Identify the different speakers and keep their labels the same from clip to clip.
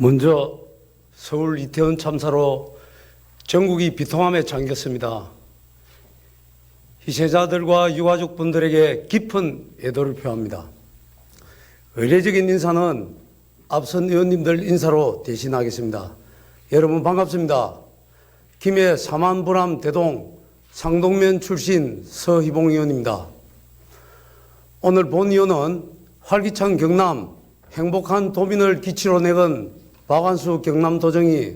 Speaker 1: 먼저 서울 이태원 참사로 전국이 비통함에 잠겼습니다. 희생자들과 유가족분들에게 깊은 애도를 표합니다. 의례적인 인사는 앞선 의원님들 인사로 대신하겠습니다. 여러분 반갑습니다. 김해 사만부람 대동 상동면 출신 서희봉 의원입니다. 오늘 본 의원은 활기찬 경남 행복한 도민을 기치로 내건 박완수 경남도정이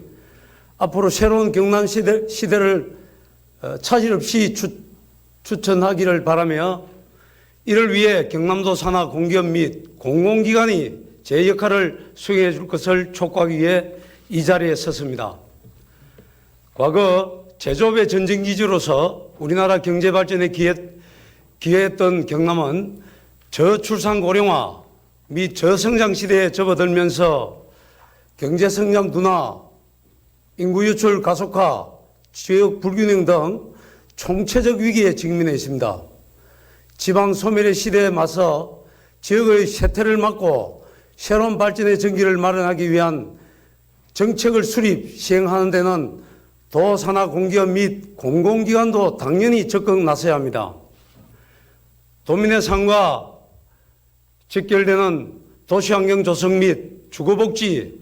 Speaker 1: 앞으로 새로운 경남 시대, 시대를 어, 차질 없이 추, 추천하기를 바라며 이를 위해 경남도 산하 공기업 및 공공기관이 제 역할을 수행해 줄 것을 촉구하기 위해 이 자리에 섰습니다. 과거 제조업의 전쟁기지로서 우리나라 경제 발전에 기해, 기여했던 경남은 저출산 고령화 및 저성장 시대에 접어들면서 경제 성장 둔화, 인구 유출 가속화, 지역 불균형 등 총체적 위기에 직면해 있습니다. 지방 소멸의 시대에 맞서 지역의 쇠퇴를 막고 새로운 발전의 전기를 마련하기 위한 정책을 수립, 시행하는 데는 도 산하 공기업 및 공공기관도 당연히 적극 나서야 합니다. 도민의 삶과 직결되는 도시환경 조성 및 주거복지,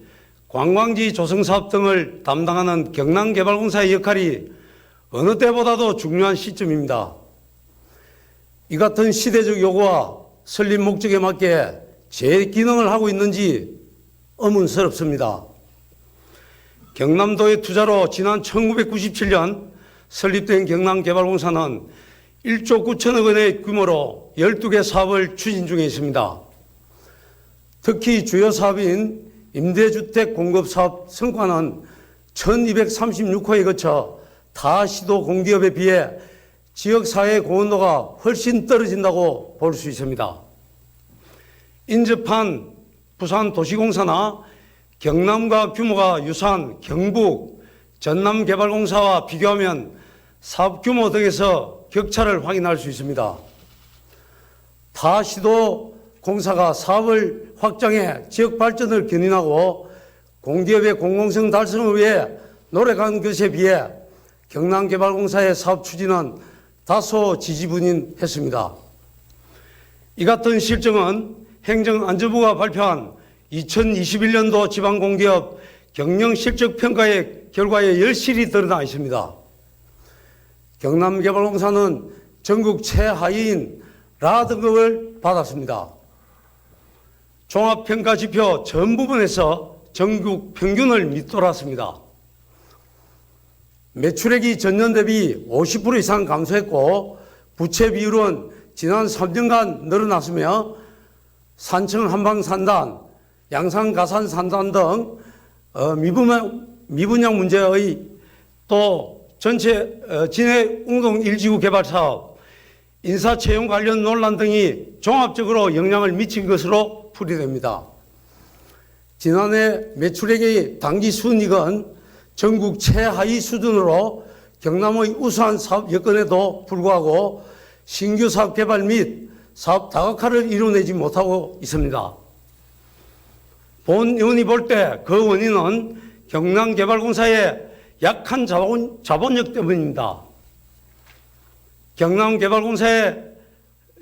Speaker 1: 관광지 조성 사업 등을 담당하는 경남개발공사의 역할이 어느 때보다도 중요한 시점입니다. 이 같은 시대적 요구와 설립 목적에 맞게 제 기능을 하고 있는지 의문스럽습니다. 경남도의 투자로 지난 1997년 설립된 경남개발공사는 1조 9천억 원의 규모로 12개 사업을 추진 중에 있습니다. 특히 주요 사업인 임대주택 공급 사업 성과는 1236호에 거쳐 타 시도 공기업에 비해 지역사회 공헌도가 훨씬 떨어진다고 볼 수 있습니다. 인접한 부산 도시공사나 경남과 규모가 유사한 경북 전남개발공사와 비교하면 사업 규모 등에서 격차를 확인할 수 있습니다. 타 시도 공사가 사업을 확장해 지역 발전을 견인하고 공기업의 공공성 달성을 위해 노력한 것에 비해 경남개발공사의 사업 추진은 다소 지지분인 했습니다. 이 같은 실정은 행정안전부가 발표한 2021년도 지방공기업 경영 실적 평가의 결과에 열실히 드러나 있습니다. 경남개발공사는 전국 최하위인 라 등급을 받았습니다. 종합평가 지표 전 부분에서 전국 평균을 밑돌았습니다. 매출액이 전년 대비 50% 이상 감소했고 부채 비율은 지난 3년간 늘어났으며 산청 한방 산단, 양산 가산 산단 등 어, 미분양, 문제의 또 전체 어, 진해 웅동 일지구 개발 사업, 인사 채용 관련 논란 등이 종합적으로 영향을 미친 것으로 풀이됩니다. 지난해 매출액의 단기 순이익은 전국 최하위 수준으로 경남의 우수한 사업 여건에도 불구하고 신규 사업 개발 및 사업 다각화를 이뤄내지 못하고 있습니다. 본 의원이 볼 때 그 원인은 경남개발공사의 약한 자본, 자본력 때문입니다. 경남개발공사의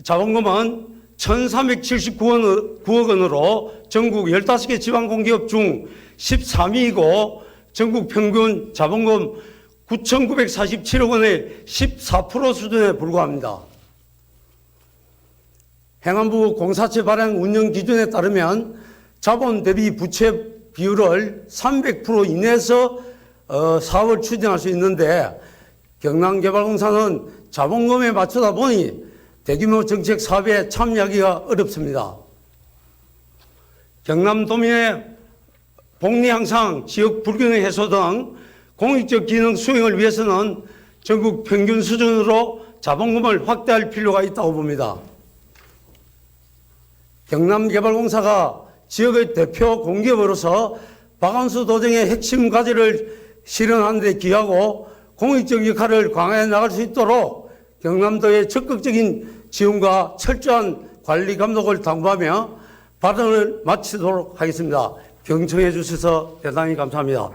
Speaker 1: 자본금은 1379억 9억 원으로 전국 15개 지방공기업 중 13위이고 전국 평균 자본금 9,947억 원의 14% 수준에 불과합니다. 행안부 공사체 발행 운영 기준에 따르면 자본 대비 부채 비율을 300% 이내에서 어, 사업을 추진할 수 있는데 경남개발공사는 자본금에 맞추다 보니 대규모 정책 사업에 참여하기가 어렵습니다. 경남도민의 복리 향상, 지역 불균형 해소 등 공익적 기능 수행을 위해서는 전국 평균 수준으로 자본금을 확대할 필요가 있다고 봅니다. 경남개발공사가 지역의 대표 공기업으로서 박완수 도정의 핵심 과제를 실현하는 데 기하고 공익적 역할을 강화해 나갈 수 있도록 경남도의 적극적인 지원과 철저한 관리 감독을 당부하며 발언을 마치도록 하겠습니다. 경청해 주셔서 대단히 감사합니다.